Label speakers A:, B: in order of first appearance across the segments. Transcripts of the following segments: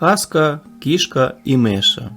A: Казка Кішка і Миша.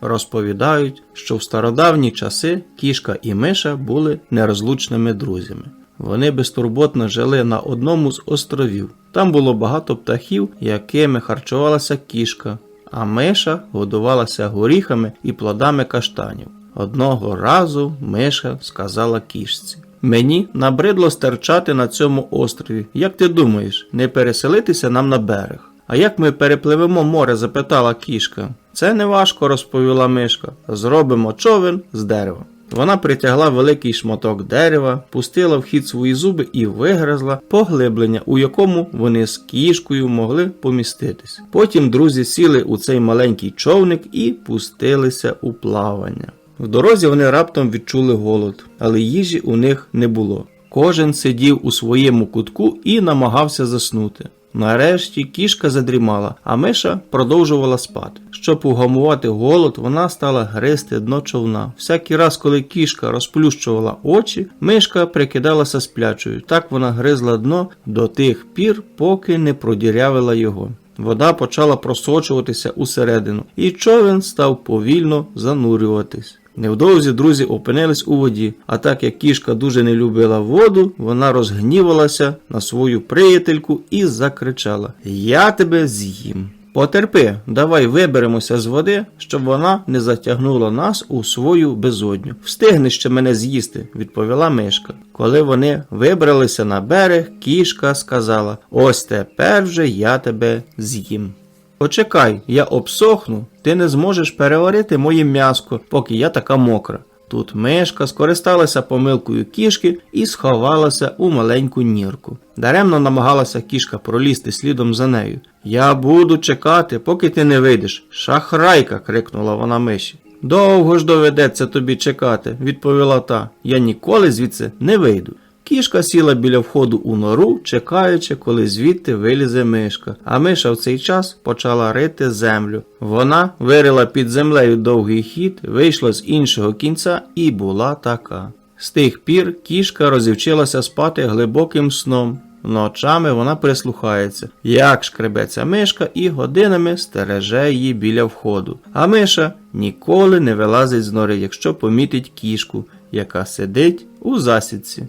A: Розповідають, що в стародавні часи кішка і миша були нерозлучними друзями. Вони безтурботно жили на одному з островів. Там було багато птахів, якими харчувалася кішка, а миша годувалася горіхами і плодами каштанів. Одного разу миша сказала кішці. Мені набридло стерчати на цьому острові. Як ти думаєш, не переселитися нам на берег? А як ми перепливемо море? запитала кішка. Це не важко, розповіла мишка. Зробимо човен з дерева. Вона притягла великий шматок дерева, пустила в хід свої зуби і вигризла поглиблення, у якому вони з кішкою могли поміститись. Потім друзі сіли у цей маленький човник і пустилися у плавання. В дорозі вони раптом відчули голод, але їжі у них не було. Кожен сидів у своєму кутку і намагався заснути. Нарешті кішка задрімала, а миша продовжувала спати. Щоб угамувати голод, вона стала гризти дно човна. Всякий раз, коли кішка розплющувала очі, мишка прикидалася сплячою. Так вона гризла дно до тих пір, поки не продірявила його. Вода почала просочуватися усередину, і човен став повільно занурюватись. Невдовзі друзі опинились у воді, а так як кішка дуже не любила воду, вона розгнівалася на свою приятельку і закричала: Я тебе з'їм. Потерпи, давай виберемося з води, щоб вона не затягнула нас у свою безодню. Встигни ще мене з'їсти, відповіла мишка. Коли вони вибралися на берег, кішка сказала: Ось тепер вже я тебе з'їм. Почекай, я обсохну, ти не зможеш переварити моє м'яско, поки я така мокра. Тут мишка скористалася помилкою кішки і сховалася у маленьку нірку. Даремно намагалася кішка пролізти слідом за нею. Я буду чекати, поки ти не вийдеш. Шахрайка. крикнула вона миші. Довго ж доведеться тобі чекати, відповіла та. Я ніколи звідси не вийду. Кішка сіла біля входу у нору, чекаючи, коли звідти вилізе мишка, а миша в цей час почала рити землю. Вона вирила під землею довгий хід, вийшла з іншого кінця і була така. З тих пір кішка розівчилася спати глибоким сном. Ночами вона прислухається, як шкребеться мишка, і годинами стереже її біля входу. А миша ніколи не вилазить з нори, якщо помітить кішку, яка сидить у засідці.